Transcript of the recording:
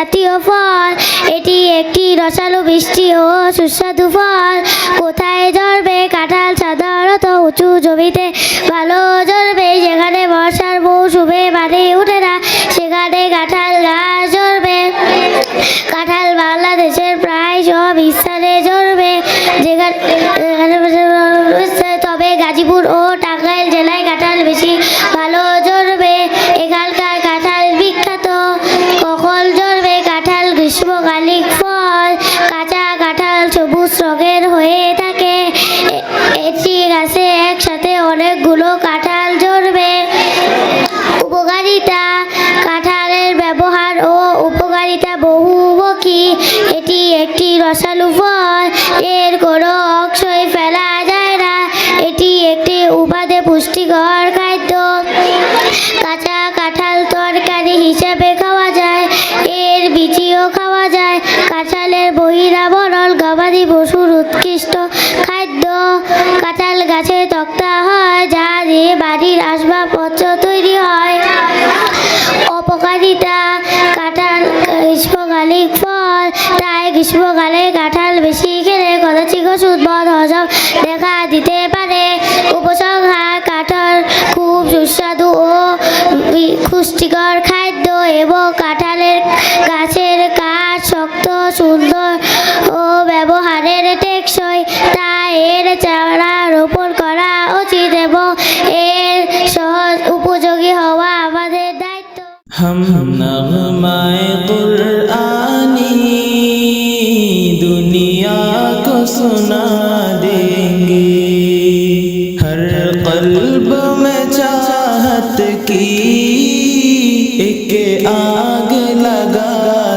জাতীয় ফল। এটি একটি রসালো বৃষ্টি ও সুস্বাদু ফল। কোথায় জড়বে কাঁঠাল সাধারণত উঁচু জমিতে? ভালো জড়বে যেখানে বর্ষার মৌসুমে বাড়ি উঠে না, সেখানে কাঁঠাল গাছ জড়বে কাঁঠাল বাংলাদেশের প্রায় সব স্থানে যেখানে যেখানে তবে গাজীপুর ও গাছে একসাথে অনেকগুলো কাঁঠাল জড়বে উপকারিতা, কাঁঠালের ব্যবহার ও উপকারিতা বহুমুখী এটি একটি রসালো ফল, এর কোনো অংশই ফেলা যায় না। এটি একটি উপাদে পুষ্টিকর খাদ্য। কাঁচা কাঁঠাল তরকারি হিসেবে খাওয়া যায়, এর বিচিও খাওয়া যায়। কাঁঠালের বহিরাবরণ গবাদি পশুর উৎকৃষ্ট তক্তা হয়, যা দিয়ে বাড়ির আসবাবপত্র তৈরি হয়। অপকারিতা কাঁঠাল গ্রীষ্মকালিক ফল, তাই গ্রীষ্মকালে কাঁঠাল বেশি খেলে কদাচিৎ উদ্ভব হজম দেখা দিতে পারে। উপসংহার, কাঁঠাল খুব সুস্বাদু ও পুষ্টিকর খাদ্য এবং কাঁঠালের গাছের কাঠ শক্ত, সুন্দর ও ব্যবহারের টেকসই, তাই এর চারা রোপণ हम नगमाए कुरआनी, दुनिया को सुना देंगे। हर कल्ब में चाहत की, एक आग लगा